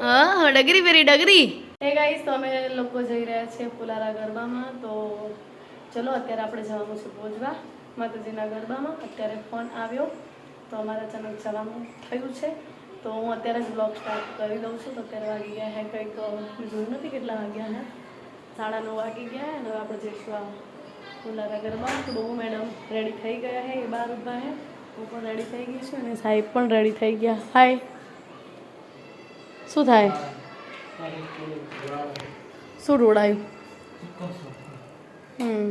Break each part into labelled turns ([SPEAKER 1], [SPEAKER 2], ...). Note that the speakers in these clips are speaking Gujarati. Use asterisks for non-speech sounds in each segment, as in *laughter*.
[SPEAKER 1] હા ડગરી વેરી ડગરી. એ ગાઈસ તો અમે લોકો જઈ રહ્યા છીએ ફુલારા ગરબામાં. તો ચલો, અત્યારે આપણે જવાનું છે ભોજવા, માતાજીના ગરબામાં. અત્યારે ફોન આવ્યો, તો અમારા અચાનક જવાનું થયું છે. તો હું અત્યારે જ બ્લોગ સ્ટાર્ટ કરી દઉં છું. તો અત્યારે વાગી ગયા હે કંઈક જોયું નથી કેટલા વાગ્યા હે. સાડા નવ વાગી ગયા અને આપણે જઈશું આ ફુલારા ગરબા તો બહુ મેડમ રેડી થઈ ગયા હે, એ બાર ઊભા હે. હું પણ રેડી થઈ ગઈ છું, અને સાહેબ પણ રેડી થઈ ગયા. હાય શું થાય? શું રોડાયું? હમ.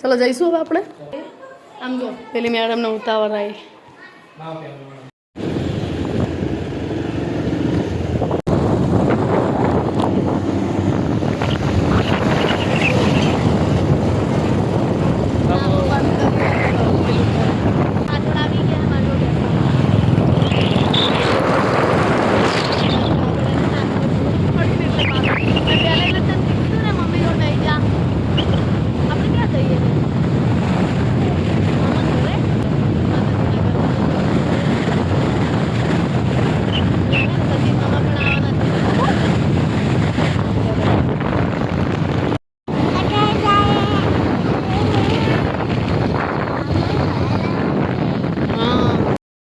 [SPEAKER 1] ચલો જઈશું હવે આપણે? આમ જો. પેલી મેડમને ઉતાવળ આવી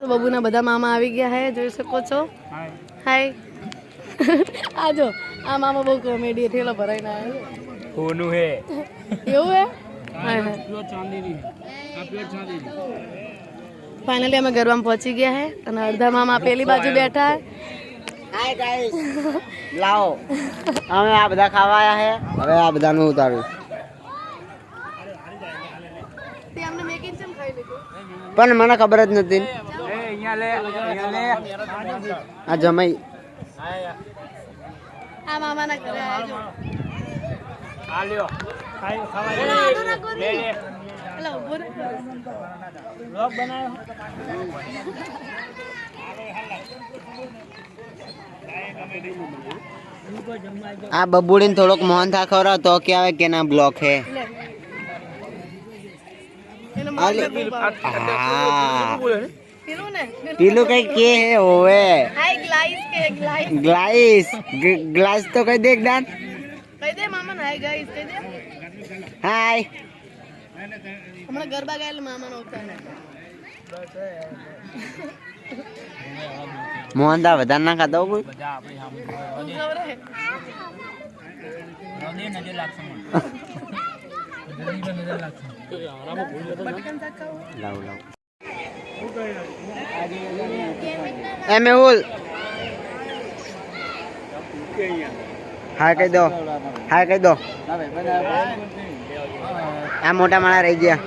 [SPEAKER 1] તો બબુના બધા મામા આવી ગયા હે જોઈ શકો છો. હાય *laughs* આ જો આ મામા બહુ કોમેડી થેલો ભરાઈને આવ્યો
[SPEAKER 2] કોનું હે?
[SPEAKER 1] એવું હે? ફાઇનલી અમે ગરબામાં પહોંચી ગયા હે અને અડધા મામા પેલી બાજુ બેઠા હે.
[SPEAKER 3] હાય ગાઈસ લાવો. અમે આ બધા ખાવા આયા હે. હવે આ બધાનું ઉતારું. પણ મને ખબર જ નથી. આ જમાઈ.
[SPEAKER 1] આ મામાના ઘરે આવજો.
[SPEAKER 2] આ લ્યો. ખાઈ ખાવા
[SPEAKER 1] લે લે. એલા, ઊભો રહે.
[SPEAKER 2] બ્લોગ બનાવ્યો
[SPEAKER 3] આ બબુડીને થોડોક મોહન થા ખવડાવ તો કે આવે કે ના બ્લોક હે. હા
[SPEAKER 1] પેલું
[SPEAKER 3] કઈ કે હે હોવે.
[SPEAKER 1] ગ્લાઈસ કે ગ્લાઈસ
[SPEAKER 3] ગ્લાઈસ ગ- ગ્લાસ તો કઈ દે દાન.
[SPEAKER 1] કઈ દે મામા ને હાય ગાઈસ કઈ દે.
[SPEAKER 3] હાય.
[SPEAKER 1] હમણાં ગરબા ગાયેલા મામા નો. ઉતાર
[SPEAKER 3] મોહન થા વધારે ના ખાતા કોઈ? લાવ લાવ. એ મેહુલ હા કહી દો. હા કહી દો. આ મોટા માણા રહી ગયા.